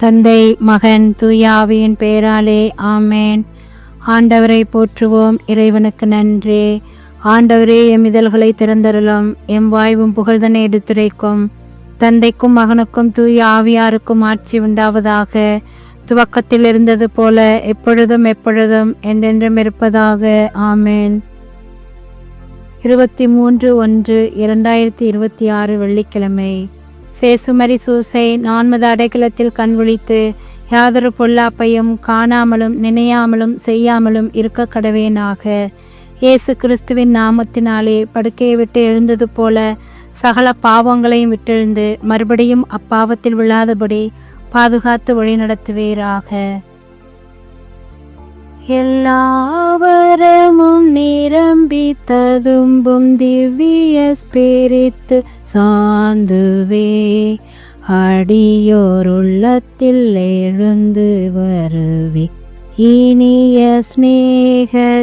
தந்தை மகன் தூயாவியின் பெயராலே ஆமேன். ஆண்டவரை போற்றுவோம் இறைவனுக்கு நன்றி. ஆண்டவரே எம் இதழ்களை திறந்தருளும் எம் வாய்வும் புகழ்தனை எடுத்துரைக்கும். தந்தைக்கும் மகனுக்கும் தூய ஆவியாருக்கும் ஆட்சி உண்டாவதாக. துவக்கத்தில் இருந்தது போல எப்பொழுதும் எப்பொழுதும் என்றென்றும் இருப்பதாக. ஆமேன். இருபத்தி மூன்று ஒன்று இரண்டாயிரத்தி இருபத்தி ஆறு வெள்ளிக்கிழமை. சேசுமரி சூசை நான்மது அடைக்கலத்தில் கண் விழித்து யாதொரு பொல்லாப்பையும் காணாமலும் நினையாமலும் செய்யாமலும் இருக்க கடவேனாக. இயேசு கிறிஸ்துவின் நாமத்தினாலே படுக்கையை விட்டு எழுந்தது போல சகல பாவங்களையும் விட்டெழுந்து மறுபடியும் அப்பாவத்தில் விழாதபடி பாதுகாத்து வழிநடத்துவீராக. எல்லாவரமும் நிரம்பி ததும்பும் திவ்ய ஸ்பிரித்து சாந்துவே. அடியோர் உள்ளத்தில் எழுந்து வருவி. இனிய ஸ்நேக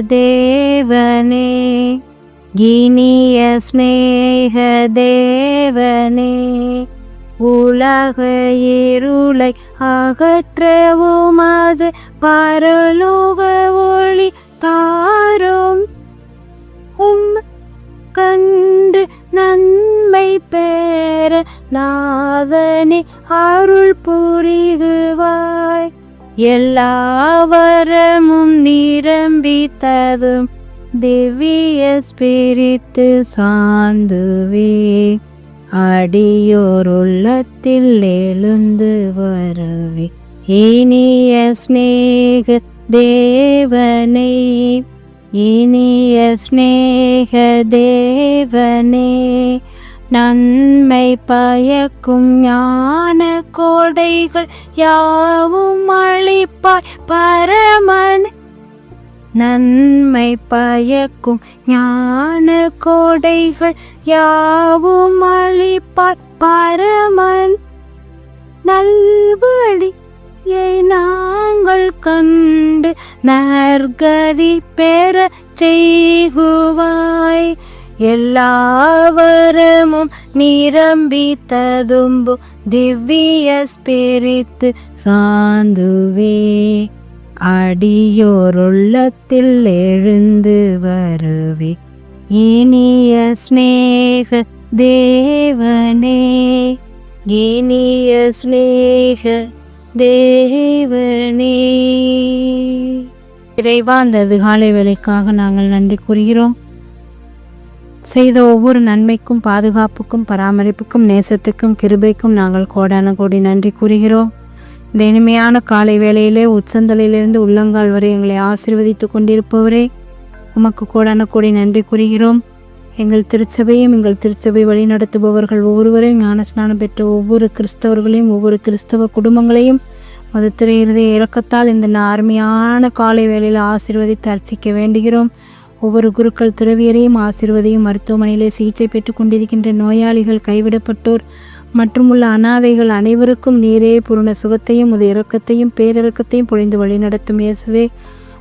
உலக இருளை அகற்றவும் அது பரலோக ஒளி தாரும். உம் கண்டு நன்மை பெற நாதனே அருள் புரிகுவாய். எல்லாவரமும் நிரம்பி ததும் திவ்ய ஸ்பிரித்து சாந்துவே. அடியோர் உள்ளத்தில் எழுந்து வரவே. இனிய ஸ்நேக தேவனே இனிய ஸ்நேக தேவனே நன்மை பயக்கும் ஞான கோடைகள் யாவும் அழிப்பாய். பரமன் நன்மை பயக்கும் ஞான கோடைகள் யாவும் அளிப்பார் பரமன். நல்வழி நாங்கள் கண்டு நற்கதி பெற செய்குவாய். எல்லாவரமும் நிரம்பி ததும்பு திவ்ய ஸ்பிரித்து சாந்துவே. அடியோருள்ளத்தில் எழுந்து வருவி. இனிய ஸ்நேக தேவனே. இனிய ஸ்நேக தேவனே. இறைவா அந்த அதிகாலை வேலைக்காக நாங்கள் நன்றி கூறுகிறோம். செய்த ஒவ்வொரு நன்மைக்கும் பாதுகாப்புக்கும் பராமரிப்புக்கும் நேசத்துக்கும் கிருபைக்கும் நாங்கள் கோடான கோடி நன்றி கூறுகிறோம். இந்த இனிமையான காலை வேளையிலே உச்சந்தலையிலிருந்து உள்ளங்கால் வரை எங்களை ஆசீர்வதித்து கொண்டிருப்பவரே உமக்கு கோடான கோடி நன்றி கூறுகிறோம். எங்கள் திருச்சபையும் எங்கள் திருச்சபை வழிநடத்துபவர்கள் ஒவ்வொருவரையும் ஞானஸ்நானம் பெற்ற ஒவ்வொரு கிறிஸ்தவர்களையும் ஒவ்வொரு கிறிஸ்தவ குடும்பங்களையும் மது திரையிறதை இறக்கத்தால் இந்த அருமையான காலை வேளையில் ஆசீர்வதித்து அர்ச்சிக்க வேண்டுகிறோம். ஒவ்வொரு குருக்கள் துறவியரையும் ஆசிர்வதையும் மருத்துவமனையிலே சிகிச்சை பெற்று கொண்டிருக்கின்ற நோயாளிகள் கைவிடப்பட்டோர் மற்றும் உள்ள அனாதைகள் அனைவருக்கும் நீரே பூர்ண சுகத்தையும் உது இறக்கத்தையும் பேரிறக்கத்தையும் பொழிந்து வழிநடத்தும் இயேசுவே.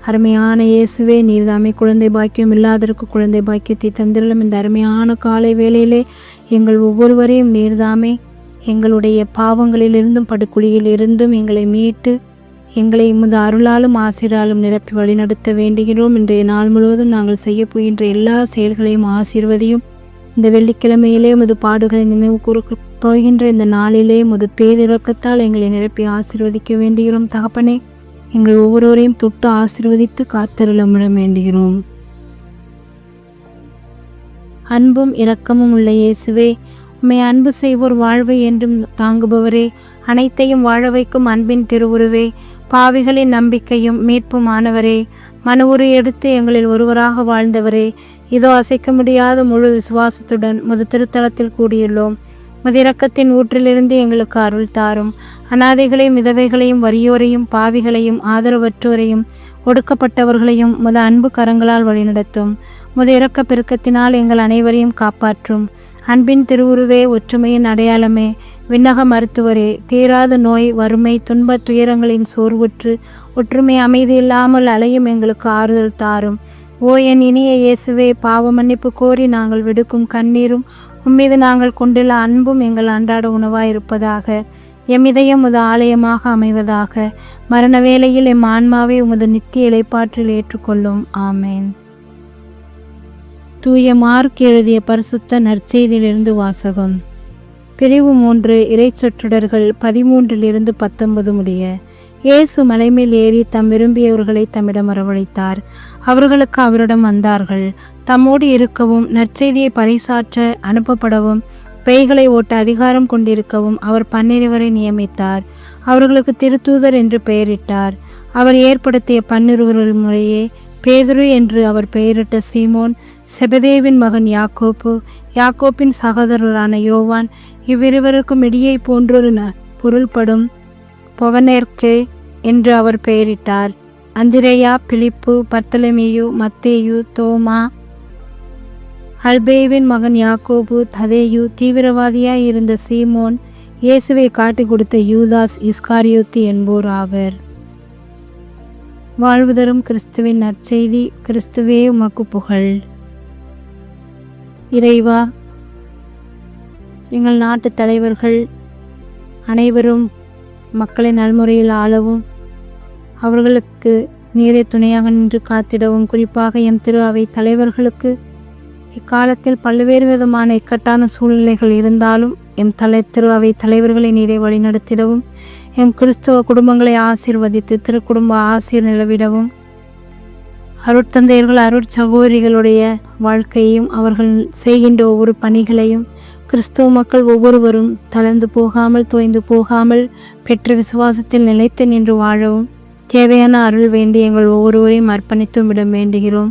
அருமையான இயேசுவே நீர்தாமே குழந்தை பாக்கியம் இல்லாதற்கு குழந்தை பாக்கியத்தை தந்திரலும் இந்த அருமையான காலை வேளையிலே எங்கள் ஒவ்வொருவரையும் நீர்தாமே எங்களுடைய பாவங்களிலிருந்தும் படுகுழியிலிருந்தும் எங்களை மீட்டு எங்களை முது அருளாலும் ஆசிராலும் நிரப்பி வழிநடத்த வேண்டுகிறோம். இன்றைய நாள் முழுவதும் நாங்கள் செய்ய போகின்ற எல்லா செயல்களையும் ஆசீர்வதியும் இந்த வெள்ளிக்கிழமையிலே முது பாடுகளை நினைவு கூறு போகின்ற இந்த நாளிலே உமது பேரிறக்கத்தால் எங்களை நிரப்பி ஆசிர்வதிக்க வேண்டுகிறோம் தகப்பனே. எங்கள் ஒவ்வொருவரையும் தொட்டு ஆசிர்வதித்து காத்தருளமிட வேண்டுகிறோம். அன்பும் இரக்கமும் உள்ள இயேசுவே உம்மை அன்பு செய்வோர் வாழ்வை என்றும் தாங்குபவரே அனைத்தையும் வாழ வைக்கும் அன்பின் திருவுருவே பாவிகளின் நம்பிக்கையும் மீட்புமானவரே மன உரு எடுத்து எங்களில் ஒருவராக வாழ்ந்தவரே இதோ அசைக்க முடியாத முழு விசுவாசத்துடன் முது திருத்தலத்தில் கூடியுள்ளோம். முதிரக்கத்தின் ஊற்றிலிருந்து எங்களுக்கு அருள் தாரும். அனாதைகளையும் மிதவைகளையும் வறியோரையும் பாவிகளையும் ஆதரவற்றோரையும் ஒடுக்கப்பட்டவர்களையும் முத அன்பு கரங்களால் வழிநடத்தும். முத இறக்க பெருக்கத்தினால் எங்கள் அனைவரையும் காப்பாற்றும். அன்பின் திருவுருவே ஒற்றுமையின் அடையாளமே விண்ணக மருத்துவரே தீராத நோய் வறுமை துன்ப துயரங்களின் சோர்வுற்று ஒற்றுமை அமைதி இல்லாமல் அலையும் எங்களுக்கு ஆறுதல் தாரும். ஓ என் இனிய இயேசுவே பாவ மன்னிப்பு கோரி நாங்கள் விடுக்கும் கண்ணீரும் உம்மீது நாங்கள் கொண்டுள்ள அன்பும் எங்கள் அன்றாட உணவாய் இருப்பதாக எம் இதயம் ஆலயமாக அமைவதாக மரண வேளையில் எம் ஆன்மாவை உமது நித்திய இலைப்பாற்றில் ஏற்றுக்கொள்ளும். ஆமேன். தூய மார்க் எழுதிய பரிசுத்த நற்செய்தியிலிருந்து வாசகம். பிரிவு மூன்று இறைச்சொற்றுடர்கள் பதிமூன்றிலிருந்து பத்தொன்பது முடிய. இயேசு மலைமேல் ஏறி தம் விரும்பியவர்களை தம்மிடம் வரவழைத்தார். அவர்களுக்கு அவரிடம் வந்தார்கள். தம்மோடு இருக்கவும் நற்செய்தியை பறைசாற்ற அனுப்பப்படவும் பேய்களை ஓட்ட அதிகாரம் கொண்டிருக்கவும் அவர் பன்னிருவரை நியமித்தார். அவர்களுக்கு திருத்தூதர் என்று பெயரிட்டார். அவர் ஏற்படுத்திய பன்னிருவர்கள் முறையே பேதுரு என்று அவர் பெயரிட்ட சீமோன் செபதேவின் மகன் யாக்கோப்பு யாக்கோப்பின் சகோதரரான யோவான் இவ்விருவருக்கும் இடியை போன்றொரு ந- பொருள்படும் பொவனேர்க்கே என்று அவர் பெயரிட்டார். அந்திரேயா பிலிப்பு பர்த்தலமேயு மத்தேயு தோமா அல்பேவின் மகன் யாக்கோபு ததேயு தீவிரவாதியாய் இருந்த சீமோன் இயேசுவை காட்டிக் கொடுத்த யூதாஸ் இஸ்காரியோத்தி என்போர் ஆவர். வாழ்வுதரும் கிறிஸ்துவின் நற்செய்தி கிறிஸ்துவே உமக்கு புகழ். இறைவா எங்கள் நாட்டு தலைவர்கள் அனைவரும் மக்களை நல்முறையில் ஆளவும் அவர்களுக்கு நீரை துணையாக நின்று காத்திடவும் குறிப்பாக எம் திரு அவை தலைவர்களுக்கு. இக்காலத்தில் பல்வேறு விதமான இக்கட்டான சூழ்நிலைகள் இருந்தாலும் எம் தலை திரு அவை தலைவர்களை நீரை வழிநடத்திடவும் எம் கிறிஸ்தவ குடும்பங்களை ஆசீர்வதித்து திருக்குடும்ப ஆசீர் நிலவிடவும். அருட்தந்தையர்கள் அருட்சகோதரிகளுடைய வாழ்க்கையையும் அவர்கள் செய்கின்ற ஒவ்வொரு பணிகளையும் கிறிஸ்தவ மக்கள் ஒவ்வொருவரும் தளர்ந்து போகாமல் தோய்ந்து போகாமல் பெற்ற விசுவாசத்தில் நிலைத்து நின்று வாழவும். தேவையான அருள் வேண்டி எங்கள் ஒவ்வொருவரையும் அர்ப்பணித்தும் விட வேண்டுகிறோம்.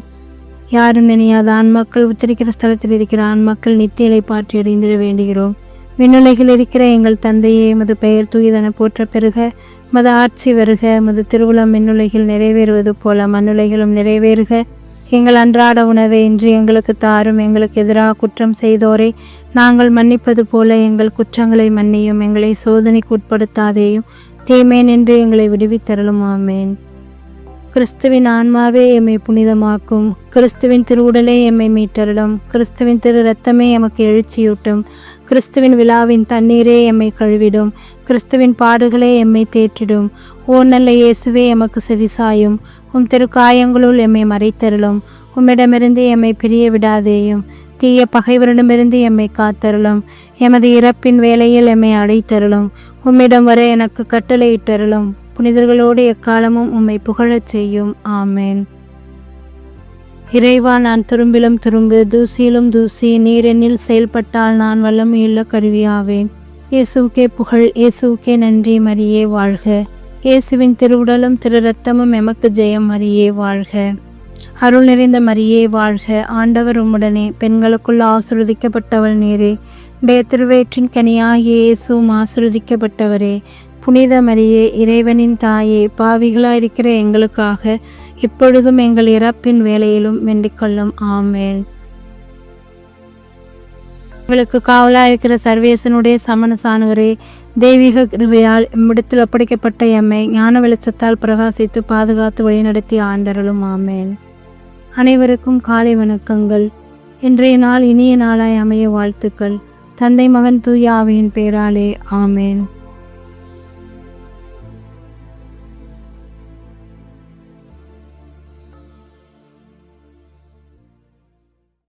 யாரும் நினையாத ஆண்மக்கள் உச்சரிக்கிற ஸ்தலத்தில் இருக்கிற ஆண்மக்கள் நித்தியலை பாற்றி அடைந்திட வேண்டுகிறோம். விண்ணுலகில் இருக்கிற எங்கள் தந்தையே மது பெயர் தூயதன போற்ற பெருக மது ஆட்சி வருக மது திருவிழா மின்னுலகில் நிறைவேறுவது போல மண்ணுலகிலும் நிறைவேறுக. எங்கள் அன்றாட உணவை இன்று எங்களுக்கு தாரும் எங்களுக்கு எதிராக குற்றம் செய்தோரை நாங்கள் மன்னிப்பது போல எங்கள் குற்றங்களை மன்னியும் எங்களை சோதனைக்கு உட்படுத்தாதேயும் தீமை நின்று எங்களை விடுவித்தரலும் ஆமேன். கிறிஸ்துவின் ஆன்மாவே எம்மை புனிதமாக்கும் கிறிஸ்துவின் திருவுடலே எம்மை மீட்டருளும் கிறிஸ்துவின் திரு ரத்தமே எமக்கு எழுச்சியூட்டும் கிறிஸ்துவின் விழாவின் தண்ணீரே எம்மை கழுவிடும் கிறிஸ்துவின் பாடுகளே எம்மை தேற்றிடும் ஓ நல்ல இயேசுவே எமக்கு செவிசாயும் உம் திருக்காயங்களுள் எம்மை மறைத்தருளும். உம்மிடமிருந்து எம்மை பிரிய விடாதேயும். தீய பகைவரிடமிருந்து எம்மை காத்தருளும். எமது இறப்பின் வேலையில் எம்மை அடைத்தருளும். உம்மிடம் வர எனக்கு கட்டளையிட்டருளும். புனிதர்களோடு எக்காலமும் உம்மை புகழச் செய்யும். ஆமேன். இறைவா நான் துரும்பிலும் துரும்பு தூசியிலும் தூசி நீர் என்னில் செயல்பட்டால் நான் வல்லமையுள்ள கருவியாவேன். இயேசுக்கே புகழ் இயேசுக்கே நன்றி மரியே வாழ்க. இயேசுவின் திருவுடலும் திரு ரத்தமும் எமக்கு ஜெயம் மரியே வாழ்க. அருள் நிறைந்த மரியே வாழ்க. ஆண்டவர் உம்முடனே பெண்களுக்குள் ஆசிர்வதிக்கப்பட்டவள் நீரே. பேத்திருவேற்றின் திருவயிற்றின் கனியாகிய இயேசுவும் ஆசிர்வதிக்கப்பட்டவரே. புனித மரியே இறைவனின் தாயே பாவிகளாயிருக்கிற எங்களுக்காக இப்பொழுதும் எங்கள் இறப்பின் வேலையிலும் வேண்டிக்கொள்ளும். ஆமேன். இவளுக்கு காவலாக இருக்கிற சர்வேசனுடைய சமணசானவரே தெய்வீக கிருபையால் இம்மிடத்தில் ஒப்படைக்கப்பட்ட எம்மை ஞான வெளிச்சத்தால் பிரகாசித்து பாதுகாத்து வழிநடத்தி ஆண்டரலும் ஆமேன். அனைவருக்கும் காலை வணக்கங்கள். இன்றைய நாள் இனிய நாளாய் அமைய வாழ்த்துக்கள். தந்தை மகன் தூயாவியின் பேராலே ஆமேன்.